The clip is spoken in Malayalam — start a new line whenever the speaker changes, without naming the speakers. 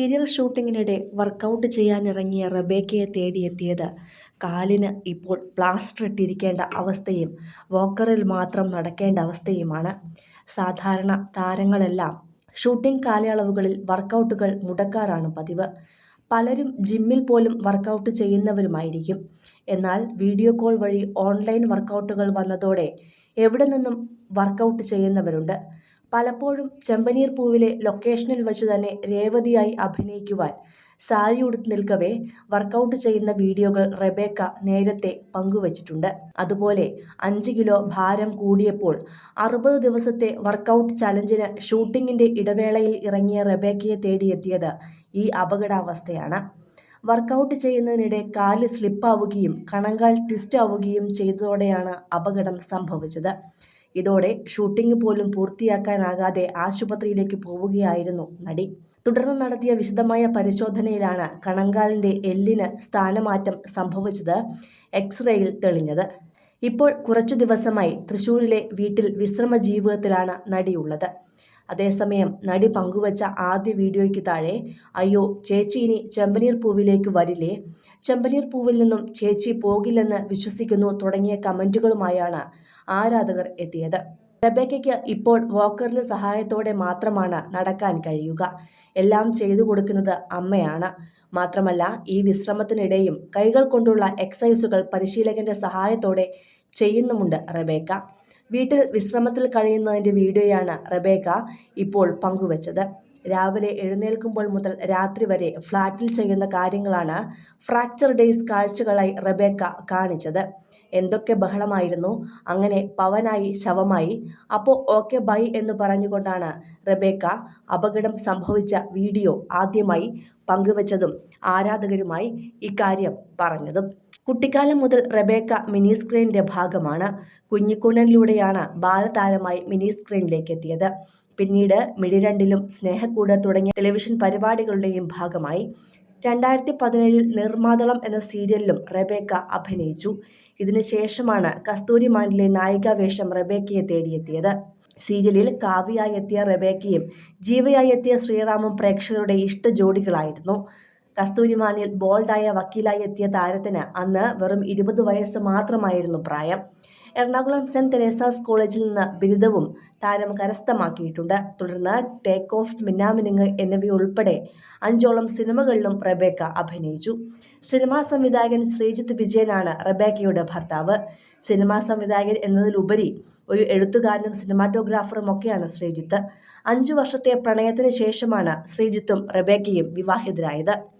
സീരിയൽ ഷൂട്ടിങ്ങിനിടെ വർക്കൗട്ട് ചെയ്യാനിറങ്ങിയ റബേക്കയെ തേടിയെത്തിയത് കാലിന് ഇപ്പോൾ പ്ലാസ്റ്റർ ഇട്ടിരിക്കേണ്ട അവസ്ഥയും വോക്കറിൽ മാത്രം നടക്കേണ്ട അവസ്ഥയുമാണ്. സാധാരണ താരങ്ങളെല്ലാം ഷൂട്ടിംഗ് കാലയളവുകളിൽ വർക്കൗട്ടുകൾ മുടക്കാറാണ് പതിവ്. പലരും ജിമ്മിൽ പോലും വർക്കൗട്ട് ചെയ്യുന്നവരുമായിരിക്കും. എന്നാൽ വീഡിയോ കോൾ വഴി ഓൺലൈൻ വർക്കൗട്ടുകൾ വന്നതോടെ എവിടെ നിന്നും വർക്കൗട്ട് ചെയ്യുന്നവരുണ്ട്. പലപ്പോഴും ചെമ്പനീർ പൂവിലെ ലൊക്കേഷനിൽ വച്ചു തന്നെ രേവതിയായി അഭിനയിക്കുവാൻ സാരി ഉടുത്ത് നിൽക്കവേ വർക്കൗട്ട് ചെയ്യുന്ന വീഡിയോകൾ റെബേക്ക നേരത്തെ പങ്കുവച്ചിട്ടുണ്ട്. അതുപോലെ അഞ്ച് കിലോ ഭാരം കൂടിയപ്പോൾ അറുപത് ദിവസത്തെ വർക്കൗട്ട് ചലഞ്ചിന് ഷൂട്ടിങ്ങിന്റെ ഇടവേളയിൽ ഇറങ്ങിയ റെബേക്കയെ തേടിയെത്തിയത് ഈ അപകടാവസ്ഥയാണ്. വർക്കൗട്ട് ചെയ്യുന്നതിനിടെ കാൽ സ്ലിപ്പാവുകയും കണങ്കാൽ ട്വിസ്റ്റ് ആവുകയും ചെയ്തതോടെയാണ് അപകടം സംഭവിച്ചത്. ഇതോടെ ഷൂട്ടിംഗ് പോലും പൂർത്തിയാക്കാനാകാതെ ആശുപത്രിയിലേക്ക് പോവുകയായിരുന്നു നടി. തുടർന്ന് നടത്തിയ വിശദമായ പരിശോധനയിലാണ് കണങ്കാലിന്റെ എല്ലിന് സ്ഥാനമാറ്റം സംഭവിച്ചത് എക്സ്-റേയിൽ തെളിഞ്ഞത്. ഇപ്പോൾ കുറച്ചു ദിവസമായി തൃശൂരിലെ വീട്ടിൽ വിശ്രമ ജീവിതത്തിലാണ് നടിയുള്ളത്. അതേസമയം നടി പങ്കുവച്ച ആദ്യ വീഡിയോയ്ക്ക് താഴെ "അയ്യോ ചേച്ചി ഇനി ചെമ്പനീർ പൂവിലേക്ക് വരില്ലേ? ചെമ്പനീർ പൂവിൽ നിന്നും ചേച്ചി പോകില്ലെന്ന് വിശ്വസിക്കുന്നു' തുടങ്ങിയ കമന്റുകളുമായാണ് ആരാധകർ എത്തിയത്. റബേക്കയ്ക്ക് ഇപ്പോൾ വോക്കറിന്റെ സഹായത്തോടെ മാത്രമാണ് നടക്കാൻ കഴിയുക. എല്ലാം ചെയ്തു കൊടുക്കുന്നത് അമ്മയാണ്. മാത്രമല്ല ഈ വിശ്രമത്തിനിടയും കൈകൾ കൊണ്ടുള്ള എക്സസൈസുകൾ പരിശീലകന്റെ സഹായത്തോടെ ചെയ്യുന്നുമുണ്ട് റെബേക്ക. വീട്ടിൽ വിശ്രമത്തിൽ കഴിയുന്നതിന്റെ വീഡിയോയാണ് റബേക്ക ഇപ്പോൾ പങ്കുവച്ചത്. രാവിലെ എഴുന്നേൽക്കുമ്പോൾ മുതൽ രാത്രി വരെ ഫ്ലാറ്റിൽ ചെയ്യുന്ന കാര്യങ്ങളാണ് ഫ്രാക്ചർ ഡേയ്സ് കാഴ്ചകളായി റബേക്ക കാണിച്ചത്. എന്തൊക്കെ ബഹളമായിരുന്നു. അങ്ങനെ പവനായി ശവമായി. അപ്പോൾ ഓക്കെ ബൈ എന്ന് പറഞ്ഞുകൊണ്ടാണ് റബേക്ക അപകടം സംഭവിച്ച വീഡിയോ ആദ്യമായി പങ്കുവച്ചതും ആരാധകരുമായി ഇക്കാര്യം പറഞ്ഞതും. കുട്ടിക്കാലം മുതൽ റെബേക്ക മിനിസ്ക്രീനിന്റെ ഭാഗമാണ്. കുഞ്ഞിക്കൂഞ്ഞനിലൂടെയാണ് ബാലതാരമായി മിനി സ്ക്രീനിലേക്ക് എത്തിയത് പിന്നീട് മിഴിരണ്ടിലും, സ്നേഹക്കൂട് തുടങ്ങിയ ടെലിവിഷൻ പരിപാടികളുടെയും ഭാഗമായി. രണ്ടായിരത്തി പതിനേഴിൽ നിർമാതളം എന്ന സീരിയലിലും റെബേക്ക അഭിനയിച്ചു. ഇതിനുശേഷമാണ് കസ്തൂരിമാനിലെ നായികാവേഷം റെബേക്കയെ തേടിയെത്തിയത്. സീരിയലിൽ കാവ്യയായി എത്തിയ റെബേക്കയും ജീവയായി എത്തിയ ശ്രീറാമും പ്രേക്ഷകരുടെ ഇഷ്ട ജോഡികളായിരുന്നു. കസ്തൂരിമാനിൽ ബോൾഡായ വക്കീലായി എത്തിയ താരത്തിന് അന്ന് വെറും ഇരുപത് വയസ്സ് മാത്രമായിരുന്നു പ്രായം. എറണാകുളം സെന്റ് തെരേസാസ് കോളേജിൽ നിന്ന് ബിരുദവും താരം കരസ്ഥമാക്കിയിട്ടുണ്ട്. തുടർന്ന് ടേക്ക് ഓഫ്, മിന്നാമിനുങ്ങ് എന്നിവയുൾപ്പെടെ അഞ്ചോളം സിനിമകളിലും റബേക്ക അഭിനയിച്ചു. സിനിമാ സംവിധായകൻ ശ്രീജിത്ത് വിജയനാണ് റബേക്കയുടെ ഭർത്താവ്. സിനിമാ സംവിധായകൻ എന്നതിലുപരി ഒരു എഴുത്തുകാരനും സിനിമാറ്റോഗ്രാഫറും ഒക്കെയാണ് ശ്രീജിത്ത്. അഞ്ചു വർഷത്തെ പ്രണയത്തിന് ശേഷമാണ് ശ്രീജിത്തും റബേക്കയും വിവാഹിതരായത്.